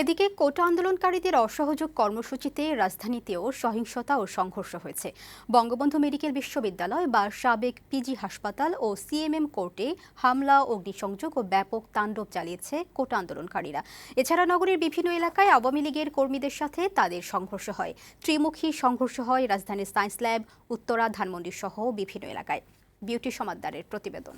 এদিকে কোটা আন্দোলনকারীদের অসহযোগ কর্মসূচিতে রাজধানীতেও সহিংসতা ও সংঘর্ষ হয়েছে। বঙ্গবন্ধু মেডিকেল বিশ্ববিদ্যালয় বা সাবেক পিজি হাসপাতাল ও সিএমএম কোর্টে হামলা, অগ্নিসংযোগ ও ব্যাপক তাণ্ডব চালিয়েছে কোটা আন্দোলনকারীরা। এছাড়া নগরীর বিভিন্ন এলাকায় আওয়ামী লীগের কর্মীদের সাথে তাদের সংঘর্ষ হয়। ত্রিমুখী সংঘর্ষ হয় রাজধানীর সায়েন্স ল্যাব, উত্তরা ধানমন্ডি সহ বিভিন্ন এলাকায়। বিউটি সমাদ্দারের প্রতিবেদন।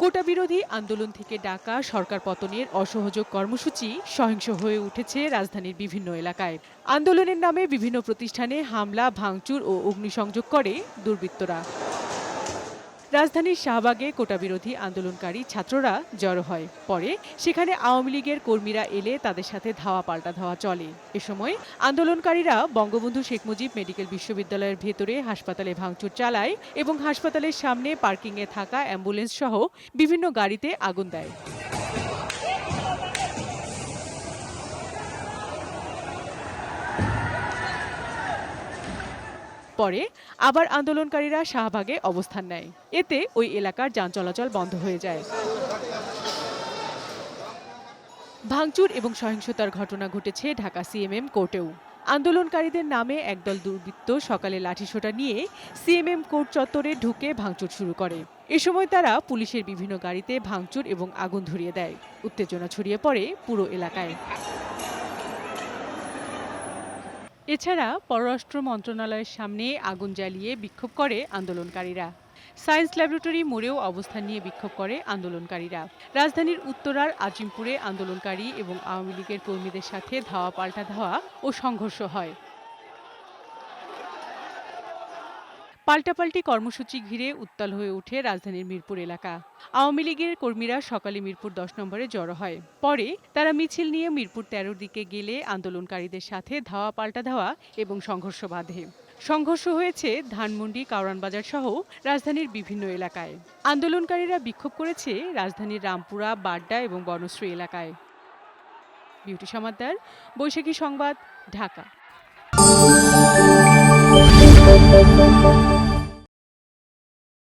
কোটা বিরোধী আন্দোলন থেকে ডাকা সরকার পতনের অসহযোগ কর্মসূচি সহিংস হয়ে উঠেছে রাজধানীর বিভিন্ন এলাকায়। আন্দোলনের নামে বিভিন্ন প্রতিষ্ঠানে হামলা, ভাঙচুর ও অগ্নিসংযোগ করে দুর্বৃত্তরা। রাজধানীর শাহবাগে কোটা বিরোধী আন্দোলনকারী ছাত্ররা জড়ো হয়। পরে সেখানে আওয়ামী লীগের কর্মীরা এলে তাদের সাথে ধাওয়া পাল্টা ধাওয়া চলে। এ সময় আন্দোলনকারীরা বঙ্গবন্ধু শেখ মুজিব মেডিকেল বিশ্ববিদ্যালয়ের ভেতরে হাসপাতালে ভাঙচুর চালায় এবং হাসপাতালের সামনে পার্কিংয়ে থাকা অ্যাম্বুলেন্স সহ বিভিন্ন গাড়িতে আগুন দেয়। পরে আবার আন্দোলনকারীরা শাহবাগে অবস্থান নেয়। এতে ওই এলাকার যান চলাচল বন্ধ হয়ে যায়। ভাঙচুর এবং সহিংসতার ঘটনা ঘটেছে ঢাকা সিএমএম কোর্টেও। আন্দোলনকারীদের নামে একদল দুর্বৃত্ত সকালে লাঠিসোঁটা নিয়ে সিএমএম কোর্ট চত্বরে ঢুকে ভাঙচুর শুরু করে। এ সময় তারা পুলিশের বিভিন্ন গাড়িতে ভাঙচুর এবং আগুন ধরিয়ে দেয়। উত্তেজনা ছড়িয়ে পড়ে পুরো এলাকায়। এছাড়া পররাষ্ট্র মন্ত্রণালয়ের সামনে আগুন জ্বালিয়ে বিক্ষোভ করে আন্দোলনকারীরা। সায়েন্স ল্যাবরেটরি মোড়েও অবস্থান নিয়ে বিক্ষোভ করে আন্দোলনকারীরা। রাজধানীর উত্তরার আজিমপুরে আন্দোলনকারী এবং আওয়ামী লীগের কর্মীদের সাথে ধাওয়া পাল্টা ধাওয়া ও সংঘর্ষ হয়। পাল্টাপাল্টি কর্মসূচি ঘিরে উত্তাল হয়ে ওঠে রাজধানীর মিরপুর এলাকা। আওয়ামী লীগের কর্মীরা সকালে মিরপুর দশ নম্বরে জড়ো হয়। পরে তারা মিছিল নিয়ে মিরপুর তেরোর দিকে গেলে আন্দোলনকারীদের সাথে ধাওয়া পাল্টা ধাওয়া এবং সংঘর্ষ বাধে। সংঘর্ষ হয়েছে ধানমন্ডি কাউরান বাজার সহ রাজধানীর বিভিন্ন এলাকায়। আন্দোলনকারীরা বিক্ষোভ করেছে রাজধানীর রামপুরা, বাড্ডা এবং বনশ্রী এলাকায়। বিউটি সমাদ্দার বৈশাখী সংবাদ, ঢাকা।